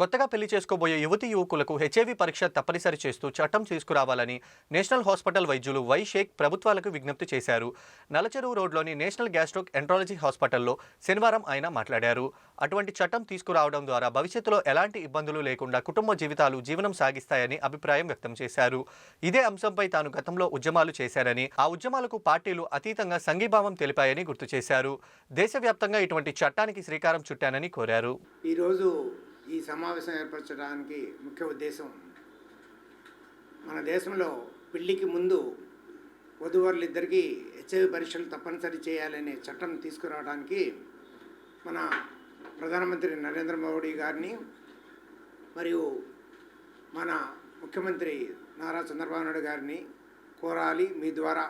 కొత్తగా పెళ్ళి చేసుకోబోయే యువతి యువకులకు హెచ్ఐవి పరీక్ష తప్పనిసరి చేస్తూ చట్టం తీసుకురావాలని నేషనల్ హాస్పిటల్ వైద్యులు వై షేక్ ప్రభుత్వాలకు విజ్ఞప్తి చేశారు. నలచెరువు రోడ్లోని నేషనల్ గ్యాస్ట్రోక్ ఎంట్రాలజీ హాస్పిటల్లో శనివారం ఆయన మాట్లాడారు. అటువంటి చట్టం తీసుకురావడం ద్వారా భవిష్యత్తులో ఎలాంటి ఇబ్బందులు లేకుండా కుటుంబ జీవితాలు జీవనం సాగిస్తాయని అభిప్రాయం వ్యక్తం చేశారు. ఇదే అంశంపై తాను గతంలో ఉద్యమాలు చేశారని ఆ ఉద్యమాలకు పార్టీలు అతీతంగా సంఘీభావం తెలిపాయని గుర్తు చేశారు. దేశవ్యాప్తంగా ఇటువంటి చట్టానికి శ్రీకారం చుట్టానని కోరారు. ఈరోజు ఈ సమావేశం ఏర్పరచడానికి ముఖ్య ఉద్దేశం మన దేశంలో పెళ్ళికి ముందు వధువరులిద్దరికీ హెచ్ఐవి పరీక్షలు తప్పనిసరి చేయాలనే చట్టం తీసుకురావడానికి మన ప్రధానమంత్రి నరేంద్ర మోడీ గారిని మరియు మన ముఖ్యమంత్రి నారా చంద్రబాబు నాయుడు గారిని కోరాలి మీ ద్వారా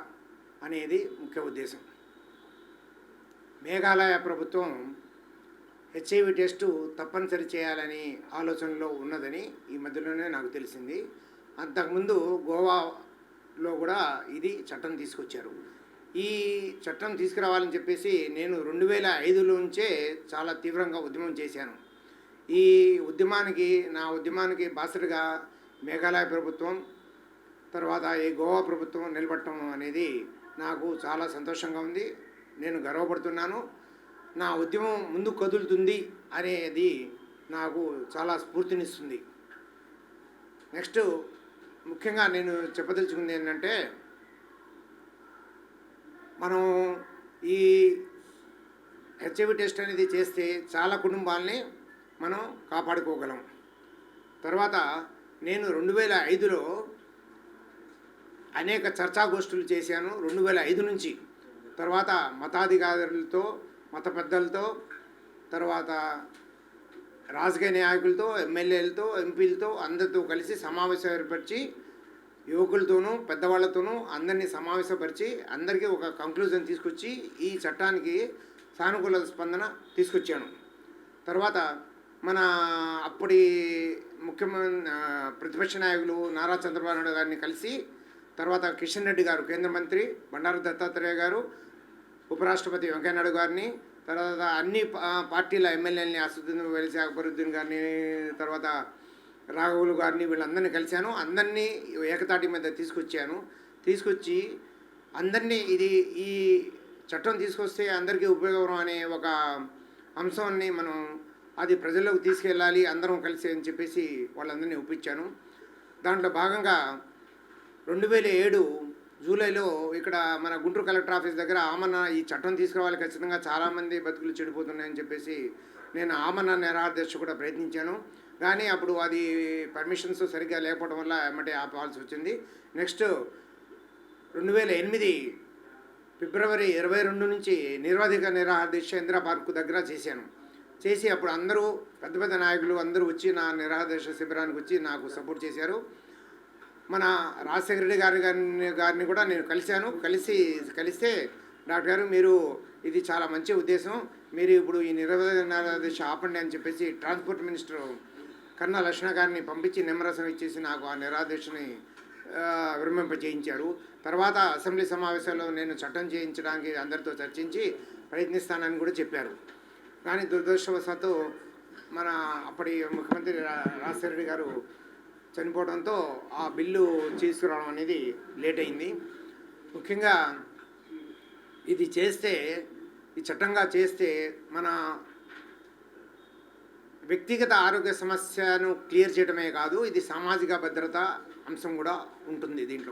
అనేది ముఖ్య ఉద్దేశం. మేఘాలయ ప్రభుత్వం హెచ్ఐవి టెస్టు తప్పనిసరి చేయాలని ఆలోచనలో ఉన్నదని ఈ మధ్యలోనే నాకు తెలిసింది. అంతకుముందు గోవాలో కూడా ఇది చట్టం తీసుకొచ్చారు. ఈ చట్టం తీసుకురావాలని చెప్పేసి నేను రెండు వేల ఐదులోంచే చాలా తీవ్రంగా ఉద్యమం చేశాను. ఈ ఉద్యమానికి నా ఉద్యమానికి బాసటగా మేఘాలయ ప్రభుత్వం తర్వాత ఈ గోవా ప్రభుత్వం నిలబడటం అనేది నాకు చాలా సంతోషంగా ఉంది. నేను గర్వపడుతున్నాను. నా ఉద్యమం ముందు కదులుతుంది అనేది నాకు చాలా స్ఫూర్తినిస్తుంది. నెక్స్ట్ ముఖ్యంగా నేను చెప్పదలుచుకుంది ఏంటంటే మనం ఈ హెచ్ఐవి టెస్ట్ అనేది చేస్తే చాలా కుటుంబాలని మనం కాపాడుకోగలం. తర్వాత నేను రెండు వేల ఐదులో అనేక చర్చాగోష్ఠులు చేశాను. రెండు వేల ఐదు నుంచి తర్వాత మతాధికారులతో మత పెద్దలతో తర్వాత రాజకీయ నాయకులతో ఎమ్మెల్యేలతో ఎంపీలతో అందరితో కలిసి సమావేశం ఏర్పరిచి యువకులతోనూ పెద్దవాళ్ళతోనూ అందరినీ సమావేశపరిచి అందరికీ ఒక కంక్లూజన్ తీసుకొచ్చి ఈ చట్టానికి సానుకూల స్పందన తీసుకొచ్చాను. తర్వాత మన అప్పటి ముఖ్యమంత్రి ప్రతిపక్ష నాయకులు నారా చంద్రబాబు నాయుడు గారిని కలిసి తర్వాత కిషన్ రెడ్డి గారు కేంద్ర మంత్రి బండారు దత్తాత్రేయ గారు ఉపరాష్ట్రపతి వెంకయ్యనాయుడు గారిని తర్వాత అన్ని పార్టీల ఎమ్మెల్యేలని అసదుద్దీన్ వెలిసి అక్బరుద్దీన్ గారిని తర్వాత రాఘవులు గారిని వీళ్ళందరినీ కలిశాను. అందరినీ ఏకతాటి మీద తీసుకొచ్చాను. తీసుకొచ్చి అందరినీ ఇది ఈ చట్టం తీసుకొస్తే అందరికీ ఉపయోగం అనే ఒక అంశాన్ని మనం అది ప్రజల్లోకి తీసుకెళ్ళాలి అందరం కలిసి అని చెప్పేసి వాళ్ళందరినీ ఒప్పించాను. దాంట్లో భాగంగా రెండు వేల ఏడు జూలైలో ఇక్కడ మన గుంటూరు కలెక్టర్ ఆఫీస్ దగ్గర ఆమన్న ఈ చట్టం తీసుకురావాలి ఖచ్చితంగా చాలామంది బతుకులు చెడిపోతున్నాయని చెప్పేసి నేను ఆమన్న నిరాదర్శ కూడా ప్రయత్నించాను. కానీ అప్పుడు అది పర్మిషన్స్ సరిగ్గా లేకపోవడం వల్ల ఎమ్మటే ఆపాల్సి వచ్చింది. నెక్స్ట్ రెండు వేల ఎనిమిది ఫిబ్రవరి ఇరవై రెండు నుంచి నిర్వాధిక నిరాహారదీక్ష ఇందిరా పార్కు దగ్గర చేశాను. చేసి అప్పుడు అందరూ పెద్ద పెద్ద నాయకులు అందరూ వచ్చి నా నిరాహారదీక్ష శిబిరానికి వచ్చి నాకు సపోర్ట్ చేశారు. మన రాజశేఖర రెడ్డి గారి గారిని గారిని కూడా నేను కలిశాను. కలిసి కలిస్తే డాక్టర్ గారు మీరు ఇది చాలా మంచి ఉద్దేశం. మీరు ఇప్పుడు ఈ నిరవధిక ఆపండి అని చెప్పేసి ట్రాన్స్పోర్ట్ మినిస్టర్ కన్నా లక్ష్మణ గారిని పంపించి నిమ్మరసం ఇచ్చేసి నాకు ఆ నిరాదేశని విరమింపజేయించారు తర్వాత అసెంబ్లీ సమావేశంలో నేను చట్టం చేయించడానికి అందరితో చర్చించి ప్రయత్నిస్తానని కూడా చెప్పారు. కానీ దురదృష్టవశాత్తు మన అప్పటి ముఖ్యమంత్రి రా- రాజశేఖర గారు చనిపోవడంతో ఆ బిల్లు తీసుకురావడం అనేది లేట్ అయింది. ముఖ్యంగా ఇది చేస్తే ఈ చట్టంగా చేస్తే మన వ్యక్తిగత ఆరోగ్య సమస్యను క్లియర్ చేయడమే కాదు ఇది సామాజిక భద్రత అంశం కూడా ఉంటుంది దీంట్లో.